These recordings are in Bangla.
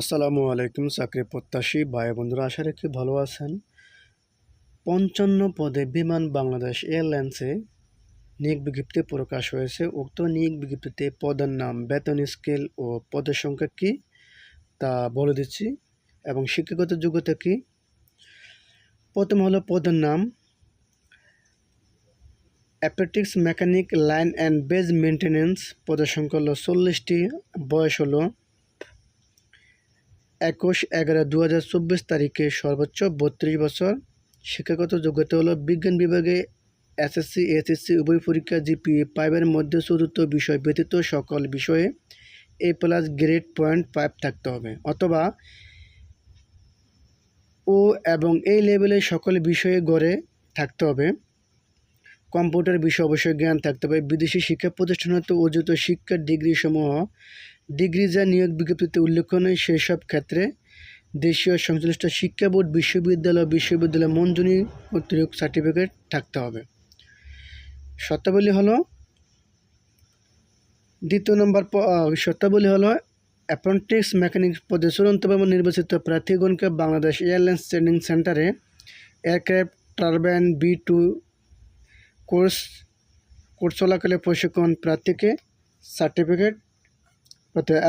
আসসালামু আলাইকুম, চাকরি প্রত্যাশী ভাই বন্ধুরা, আশা রাখি ভালো আছেন। পঞ্চান্ন পদে বিমান বাংলাদেশ এয়ারলাইন্সে নিয়োগ বিজ্ঞপ্তি প্রকাশ হয়েছে। উক্ত নিয়োগ বিজ্ঞপ্তিতে পদের নাম, বেতন স্কেল ও পদের সংখ্যা কী তা বলে দিচ্ছি এবং শিক্ষাগত যোগ্যতা কী। প্রথম হলো পদের নাম, avionics mechanic line and base maintenance পদের সংখ্যা হলো চল্লিশটি, বয়স হলো একুশ এগারো দু হাজার চব্বিশ তারিখে সর্বোচ্চ বত্রিশ বছর শিক্ষাগত যোগ্যতা হলো বিজ্ঞান বিভাগে এসএসসি এসএসসি উভয় পরীক্ষা, জিপিএ ফাইভের মধ্যে চতুর্থ বিষয় ব্যতীত সকল বিষয়ে A plus grade point five থাকতে হবে। অথবা ও এবং এই লেভেলে সকল বিষয়ে গড়ে থাকতে হবে। কম্পিউটার বিষয়ে অবশ্যই জ্ঞান থাকতে হবে। বিদেশি শিক্ষা প্রতিষ্ঠান হতে অর্জিত শিক্ষার ডিগ্রি সমূহ ডিগ্রি যা নিয়োগ বিজ্ঞপ্তিতে উল্লেখনীয় সেই সব ক্ষেত্রে দেশীয় সংশ্লিষ্ট শিক্ষা বোর্ড, বিশ্ববিদ্যালয় বিশ্ববিদ্যালয় মঞ্জুরি কর্তৃক সার্টিফিকেট থাকতে হবে। শর্তাবলী হলো, দ্বিতীয় নম্বর শর্তাবলী হলো অ্যাপ্রেন্টিস মেকানিক পদে চূড়ান্তভাবে নির্বাচিত প্রার্থীগণকে বাংলাদেশ এয়ারলাইন্স ট্রেনিং সেন্টারে aircraft turbine B two course course চলাকালে প্রশিক্ষণ প্রার্থীকে সার্টিফিকেট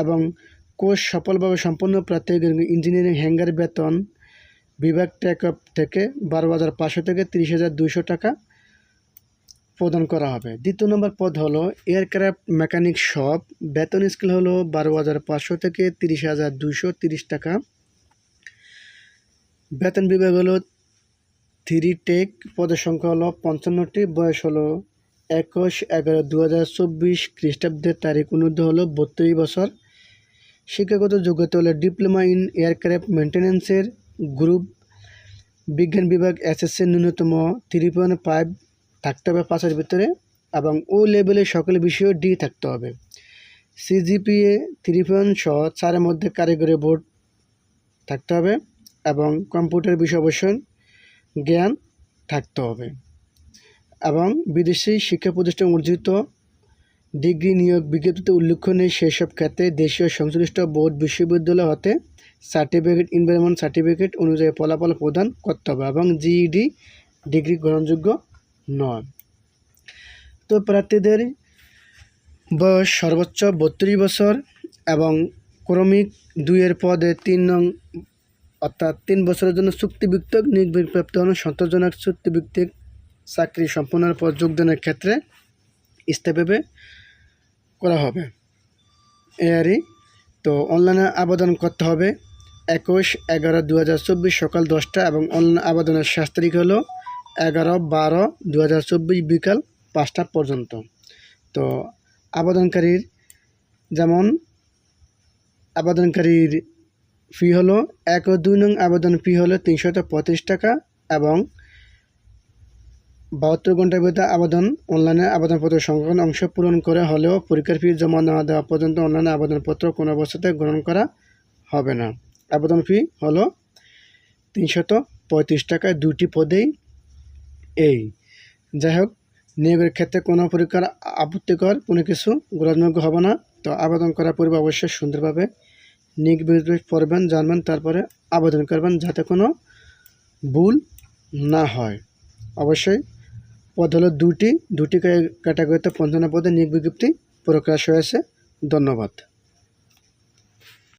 এবং কোর্স সফলভাবে সম্পন্ন প্রার্থী ইঞ্জিনিয়ারিং হ্যাঙ্গার বেতন বিভাগ টেকআপ থেকে বারো হাজার পাঁচশো থেকে তিরিশ হাজার দুইশো টাকা প্রদান করা হবে। দ্বিতীয় নম্বর পদ হলো এয়ারক্রাফট মেকানিক শপ। বেতন স্কেল হলো বারো হাজার পাঁচশো থেকে তিরিশ হাজার দুইশো তিরিশ টাকা। বেতন বিভাগ হলো থ্রি টেক পদের সংখ্যা হলো পঞ্চান্নটি, বয়স হলো একুশ, এগারো দু হাজার চব্বিশ খ্রিস্টাব্দের তারিখ অনুদ্ধ হলো বত্রিশ বছর। শিক্ষাগত যোগ্যতা হলো ডিপ্লোমা ইন এয়ারক্রাফট মেনটেন্যান্সের গ্রুপ। বিজ্ঞান বিভাগ এসএসসি ন্যূনতম থ্রি পয়েন্ট ফাইভ থাকতে হবে পাঁচের ভিতরে এবং ও লেভেলে সকল বিষয়ে ডি থাকতে হবে। সিজিপিএ থ্রি পয়েন্ট সহ চারের মধ্যে কারিগরি বোর্ড থাকতে হবে এবং কম্পিউটার বিষয় অবশ্যই জ্ঞান থাকতে হবে। এবং বিদেশি শিক্ষা প্রতিষ্ঠান অর্জিত ডিগ্রি নিয়োগ বিজ্ঞপ্তিতে উল্লেখনীয় সেসব ক্ষেত্রে দেশীয় সংশ্লিষ্ট বোর্ড বিশ্ববিদ্যালয় হতে সার্টিফিকেট ইনভারনমেন্ট সার্টিফিকেট অনুযায়ী ফলাফল প্রদান করতে হবে এবং জিইডি ডিগ্রি গ্রহণযোগ্য নয়। তো প্রার্থীদের বয়স সর্বোচ্চ বত্রিশ বছর এবং ক্রমিক দুইয়ের পদে তিন নং অর্থাৎ তিন বছরের জন্য চুক্তিভিত্তিক নিয়োগ প্রাপ্ত হন, সন্তোষজনক চুক্তিভিত্তিক চাকরি সম্পন্নের পর যোগদানের ক্ষেত্রে ইস্তেভাবে করা হবে। এআরই তো অনলাইনে আবেদন করতে হবে একুশ এগারো দু সকাল দশটা এবং অনলাইন আবেদনের শেষ তারিখ হলো এগারো বারো দু বিকাল পাঁচটা পর্যন্ত। তো আবেদনকারীর যেমন আবেদনকারীর ফি হলো এক ও দুই নং আবেদন ফি হলো তিনশত পঁয়ত্রিশ টাকা এবং বাহাত্তর ঘণ্টার ভিতরে আবেদন, অনলাইনে আবেদনপত্র সংগ্রহণ অংশ পূরণ করে হলেও পরীক্ষার ফি জমা না দেওয়া পর্যন্ত অনলাইনে আবেদনপত্র কোনো অবস্থাতে গ্রহণ করা হবে না। আবেদন ফি হলো তিনশত পঁয়ত্রিশ টাকায় দুটি পদেই এই। যাই হোক, নিয়োগের ক্ষেত্রে কোনো পরীক্ষার আপত্তিকর কোনো কিছু গ্রহণযোগ্য হবে না, তো আবেদন করার পূর্বে অবশ্যই সুন্দরভাবে বিজ্ঞপ্তি পড়বেন জানবেন, তারপরে আবেদন করবেন যাতে কোনো ভুল না হয়। অবশ্যই পদ হলো দুটি দুটি ক্যাটাগরিতে পঞ্চান্ন পদে নিয়োগ বিজ্ঞপ্তি প্রকাশ হয়েছে। ধন্যবাদ।